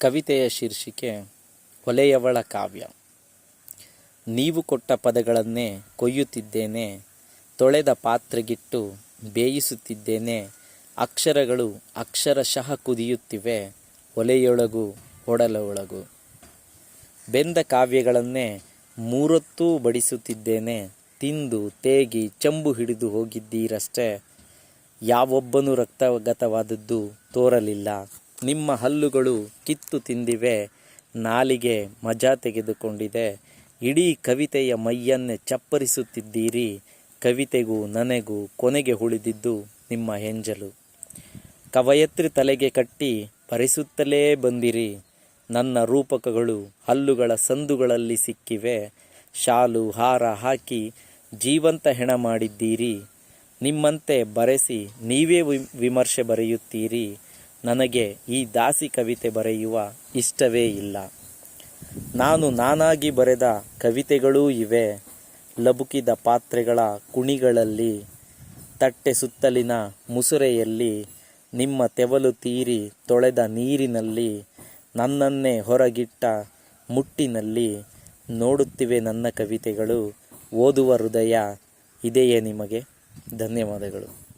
ಕವಿತೆಯ ಶೀರ್ಷಿಕೆ ಹೊಲೆಯವಳ ಕಾವ್ಯ ನೀವು ಕೊಟ್ಟ ಪದಗಳನ್ನೇ ಕೊಯ್ಯುತ್ತಿದ್ದೇನೆ, ತೊಳೆದ ಪಾತ್ರೆಗಿಟ್ಟು ಬೇಯಿಸುತ್ತಿದ್ದೇನೆ, ಅಕ್ಷರಗಳು ಅಕ್ಷರಶಃ ಕುದಿಯುತ್ತಿವೆ, ಒಲೆಯೊಳಗು ಒಡಲೊಳಗು. ಬೆಂದ ಕಾವ್ಯಗಳನ್ನೇ ಮೂರೊತ್ತೂ ಬಡಿಸುತ್ತಿದ್ದೇನೆ, ತಿಂದು ತೇಗಿ ಚಂಬು ಹಿಡಿದು ಹೋಗಿದ್ದೀರಷ್ಟೇ, ಯಾವೊಬ್ಬನೂ ರಕ್ತಗತವಾದದ್ದು ತೋರಲಿಲ್ಲ. ನಿಮ್ಮ ಹಲ್ಲುಗಳು ಕಿತ್ತು ತಿಂದಿವೆ, ನಾಲಿಗೆ ಮಜಾ ತೆಗೆದುಕೊಂಡಿದೆ, ಇಡೀ ಕವಿತೆಯ ಮೈಯನ್ನೇ ಚಪ್ಪರಿಸುತ್ತಿದ್ದೀರಿ, ಕವಿತೆಗೂ ನನಗೂ ಕೊನೆಗೆ ಉಳಿದಿದ್ದು ನಿಮ್ಮ ಹೆಂಜಲು. ಕವಯತ್ರಿ ತಲೆಗೆ ಕಟ್ಟಿ ಪರಿಸುತ್ತಲೇ ಬಂದಿರಿ, ನನ್ನ ರೂಪಕಗಳು ಹಲ್ಲುಗಳ ಸಂದುಗಳಲ್ಲಿ ಸಿಕ್ಕಿವೆ, ಶಾಲು, ಹಾರ ಹಾಕಿ ಜೀವಂತ ಹೆಣ ಮಾಡಿದ್ದೀರಿ, ನಿಮ್ಮಂತೆ ಬರೆಸಿ ನೀವೇ ವಿಮರ್ಶೆ ಬರೆಯುತ್ತೀರಿ ನನಗೆ ಈ ದಾಸಿ ಕವಿತೆ ಬರೆಯುವ ಇಷ್ಟವೇ ಇಲ್ಲ. ನಾನು ನಾನಾಗಿ ಬರೆದ ಕವಿತೆಗಳೂ ಇವೆ. ಲಬುಕಿದ ಪಾತ್ರೆಗಳ ಕುಣಿಗಳಲ್ಲಿ, ತಟ್ಟೆ ಸುತ್ತಲಿನ ಮುಸುರೆಯಲ್ಲಿ, ನಿಮ್ಮ ತೆವಲು ತೀರಿ ತೊಳೆದ ನೀರಿನಲ್ಲಿ, ನನ್ನನ್ನೇ ಹೊರಗಿಟ್ಟ ಮುಟ್ಟಿನಲ್ಲಿ ನೋಡುತ್ತಿವೆ ನನ್ನ ಕವಿತೆಗಳು. ಓದುವ ಹೃದಯ ಇದೆಯೇ ನಿಮಗೆ? ಧನ್ಯವಾದಗಳು.